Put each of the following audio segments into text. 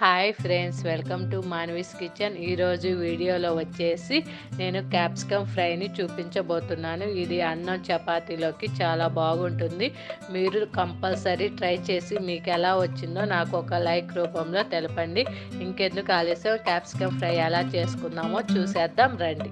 Hi friends welcome to Manvi's kitchen. ఈరోజు వీడియోలో వచ్చేసి నేను క్యాప్సికమ్ ఫ్రైని చూపించబోతున్నాను. ఇది అన్నం చపాతీలోకి చాలా బాగుంటుంది. మీరు కంపల్సరీ ట్రై చేసి మీకు ఎలా వచ్చిందో నాకు ఒక లైక్ రూపంలో తెలపండి. ఇంకెందుకు ఆలస్యం క్యాప్సికమ్ ఫ్రై ఎలా చేసుకుందామో చూసేద్దాం రండి.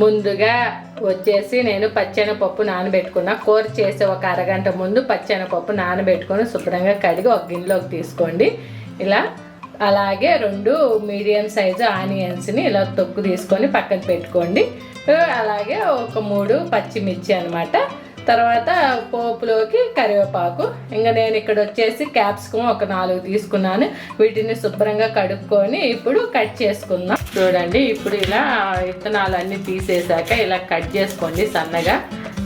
ముందుగా వచ్చేసి నేను పచ్చెనపప్పు నానబెట్టుకున్న. కూర చేసే ఒక అరగంట ముందు పచ్చెనపప్పు నానబెట్టుకొని శుభ్రంగా కడిగి ఒక గిన్నెలోకి తీసుకోండి. ఇలా అలాగే రెండు మీడియం సైజు ఆనియన్స్ని ఇలా తొక్కు తీసుకొని పక్కన పెట్టుకోండి. అలాగే ఒక మూడు పచ్చిమిర్చి అనమాట తర్వాత పోపులోకి కరివేపాకు. ఇంకా నేను ఇక్కడ వచ్చేసి క్యాప్సికం ఒక నాలుగు తీసుకున్నాను. వీటిని శుభ్రంగా కడుక్కొని ఇప్పుడు కట్ చేసుకుందాం. చూడండి ఇప్పుడు ఇలా విత్తనాలు అన్నీ తీసేసాక ఇలా కట్ చేసుకోండి సన్నగా.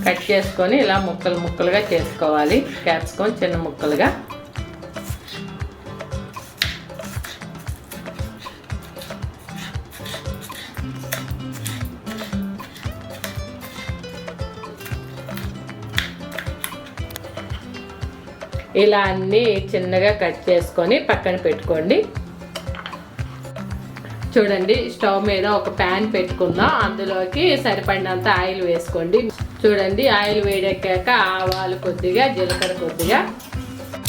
కట్ చేసుకొని ఇలా ముక్కలు ముక్కలుగా చేసుకోవాలి. క్యాప్సికం చిన్న ముక్కలుగా. ఇలా అన్నీ చిన్నగా కట్ చేసుకొని పక్కన పెట్టుకోండి. చూడండి స్టవ్ మీద ఒక ప్యాన్ పెట్టుకుందాం అందులోకి సరిపడినంత ఆయిల్ వేసుకోండి. చూడండి ఆయిల్ వేడెక్కాక ఆవాలు కొద్దిగా జీలకర్ర కొద్దిగా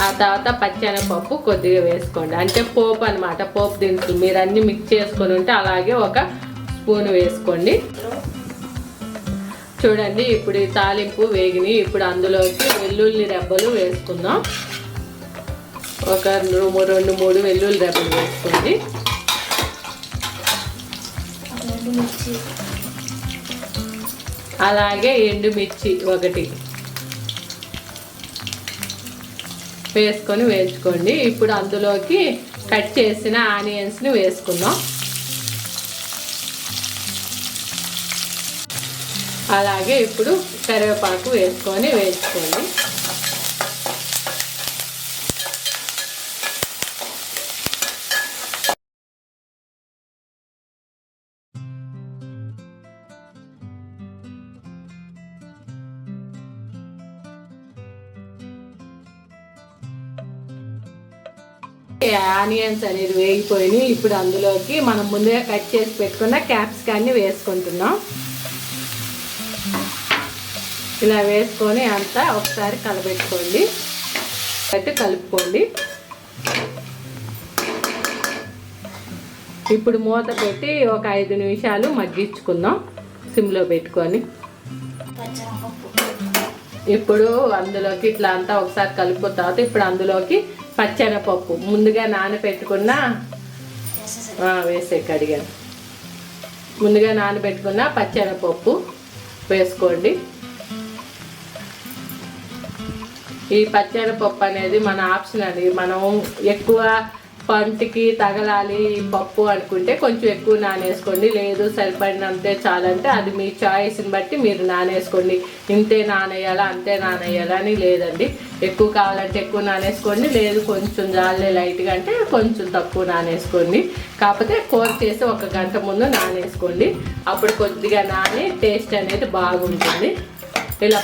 ఆ తర్వాత పచ్చెనపప్పు కొద్దిగా వేసుకోండి. అంటే పోపు అనమాట పోపు దినుసులు. మీరు అన్ని మిక్స్ చేసుకొని ఉంటే అలాగే ఒక స్పూన్ వేసుకోండి. చూడండి ఇప్పుడు ఈ తాలింపు వేగిని ఇప్పుడు అందులోకి వెల్లుల్లి రెబ్బలు వేసుకుందాం. ఒక రెండు మూడు వెల్లుల్లి రెబ్బలు వేసుకోండి. అలాగే ఎండుమిర్చి ఒకటి వేసుకొని వేయించుకోండి. ఇప్పుడు అందులోకి కట్ చేసిన ఆనియన్స్ని వేసుకుందాం. అలాగే ఇప్పుడు కరివేపాకు వేసుకొని వేసుకోండి ఆనియన్స్ అనేది వేగిపోయినాయి. ఇప్పుడు అందులోకి మనం ముందుగా కట్ చేసి పెట్టుకున్న క్యాప్సికాన్ని వేసుకుంటున్నాం. ఇలా వేసుకొని అంతా ఒకసారి కలబెట్టుకోండి. కట్టి కలుపుకోండి. ఇప్పుడు మూత పెట్టి ఒక ఐదు నిమిషాలు మగ్గించుకుందాం. సిమ్లో పెట్టుకొని. ఇప్పుడు అందులోకి ఇట్లా అంతా ఒకసారి కలుపుకున్న తర్వాత ఇప్పుడు అందులోకి పచ్చెనపప్పు ముందుగా నానబెట్టుకున్న వేసే కడిగాను. ముందుగా నానబెట్టుకున్న పచ్చెనపప్పు వేసుకోండి. ఈ పప్పు అనేది మన ఆప్షన్ అండి. మనం ఎక్కువ పంటికి తగలాలి పప్పు అనుకుంటే కొంచెం ఎక్కువ నానేసుకోండి. లేదు సరిపడినంతే చాలంటే అది మీ చాయిస్ని బట్టి మీరు నానేసుకోండి. ఇంతే నానేయాలా అంతే నానేయాలా అని లేదండి. ఎక్కువ కావాలంటే ఎక్కువ నానేసుకోండి. లేదు కొంచెం జాలే లైట్గా అంటే కొంచెం తక్కువ నానేసుకోండి. కాకపోతే కూర చేసి ఒక గంట ముందు నానేసుకోండి. అప్పుడు కొద్దిగా నాని టేస్ట్ అనేది బాగుంటుంది. ఇలా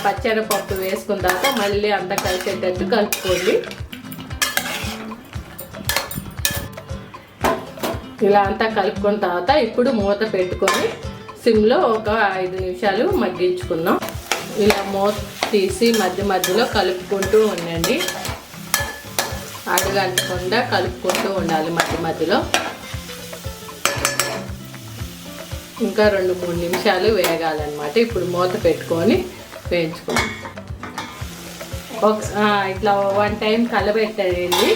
పప్పు వేసుకున్న తర్వాత మళ్ళీ అంతా కలిసేటట్టు కలుపుకోండి. ఇలా అంతా కలుపుకున్న తర్వాత ఇప్పుడు మూత పెట్టుకొని సిమ్లో ఒక ఐదు నిమిషాలు మగ్గించుకుందాం. ఇలా మూత తీసి మధ్య మధ్యలో కలుపుకుంటూ ఉండండి. అడుగంటకుండా కలుపుకుంటూ ఉండాలి మధ్య మధ్యలో. ఇంకా రెండు మూడు నిమిషాలు వేగాలన్నమాట. ఇప్పుడు మూత పెట్టుకొని వేయించుకోండి ఒక ఇట్లా వన్ టైం కలబెట్టండి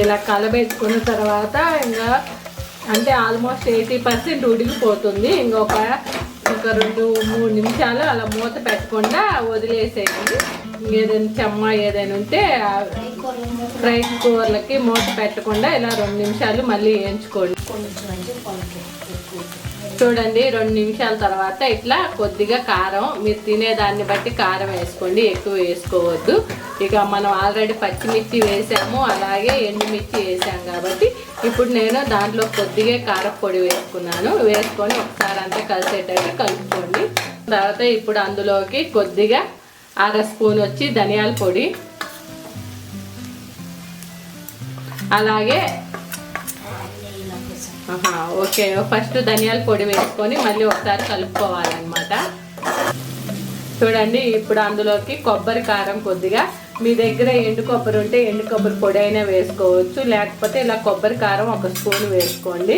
ఇలా కలబెట్టుకున్న తర్వాత ఇంకా అంటే ఆల్మోస్ట్ ఎయిటీ పర్సెంట్ ఉడికిపోతుంది. ఇంకొక ఒక రెండు మూడు నిమిషాలు అలా మూత పెట్టకుండా వదిలేసేయండి. ఏదైనా చెమ్మ ఏదైనా ఉంటే ఫ్రై కూరలకి మూత పెట్టకుండా ఇలా రెండు నిమిషాలు మళ్ళీ వేయించుకోండి. చూడండి రెండు నిమిషాల తర్వాత ఇట్లా కొద్దిగా కారం మీరు తినేదాన్ని బట్టి కారం వేసుకోండి ఎక్కువ వేసుకోవద్దు. ఇక మనం ఆల్రెడీ పచ్చిమిర్చి వేసాము అలాగే ఎండుమిర్చి వేసాం కాబట్టి ఇప్పుడు నేను దాంట్లో కొద్దిగా కారపొడి వేసుకున్నాను. వేసుకొని ఒకసారి అంతా కలిసేటట్టు కలుపుకోండి. తర్వాత ఇప్పుడు అందులోకి కొద్దిగా అర స్పూన్ వచ్చి ధనియాల పొడి. అలాగే ఓకే ఫస్ట్ ధనియాల పొడి వేసుకొని మళ్ళీ ఒకసారి కలుపుకోవాలన్నమాట. చూడండి ఇప్పుడు అందులోకి కొబ్బరి కారం కొద్దిగా. మీ దగ్గర ఎండు కొబ్బరి ఉంటే ఎండు కొబ్బరి పొడి అయినా వేసుకోవచ్చు. లేకపోతే ఇలా కొబ్బరి కారం ఒక స్పూన్ వేసుకోండి.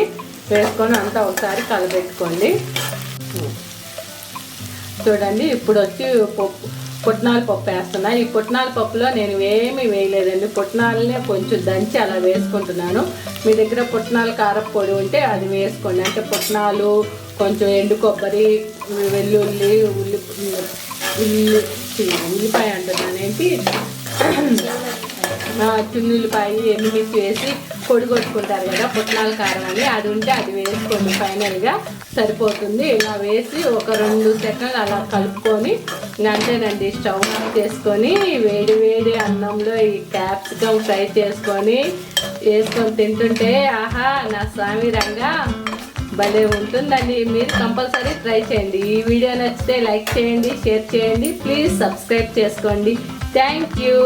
వేసుకొని అంతా ఒకసారి కలపెట్టుకోండి. చూడండి ఇప్పుడు వచ్చి పప్పు పుట్నాల పప్పు వేస్తున్నా. ఈ పుట్నాల పప్పులో నేను ఏమీ వేయలేదండి. పుట్నాలనే కొంచెం దంచి అలా వేసుకుంటున్నాను. మీ దగ్గర పుట్నాల కారం పొడి ఉంటే అది వేసుకోండి. అంటే పుట్నాలు కొంచెం ఎండు కొబ్బరి వెల్లుల్లి ఉల్లి ఉల్లి ఉల్లిపాయ అంటున్నాను. ఏంటి? ఆ, ఎన్ని ఎండుమిర్చి వేసి పొడి కొట్టుకుంటారు కదా పుట్నాల కారం అని. అది ఉంటే అది వేసుకోండి. ఫైనల్గా సరిపోతుంది. ఇలా వేసి ఒక రెండు సెకండ్లు అలా కలుపుకొని అంతేనండి స్టవ్ ఆఫ్ చేసుకొని వేడి వేడి అన్నంలో ఈ క్యాప్సికమ్ ఫ్రై చేసుకొని వేసుకొని తింటుంటే ఆహా నా స్వామి రంగా భలే ఉంటుందండి. మీరు కంపల్సరీ ట్రై చేయండి. ఈ వీడియో నచ్చితే లైక్ చేయండి షేర్ చేయండి. ప్లీజ్ సబ్స్క్రైబ్ చేసుకోండి. Thank you.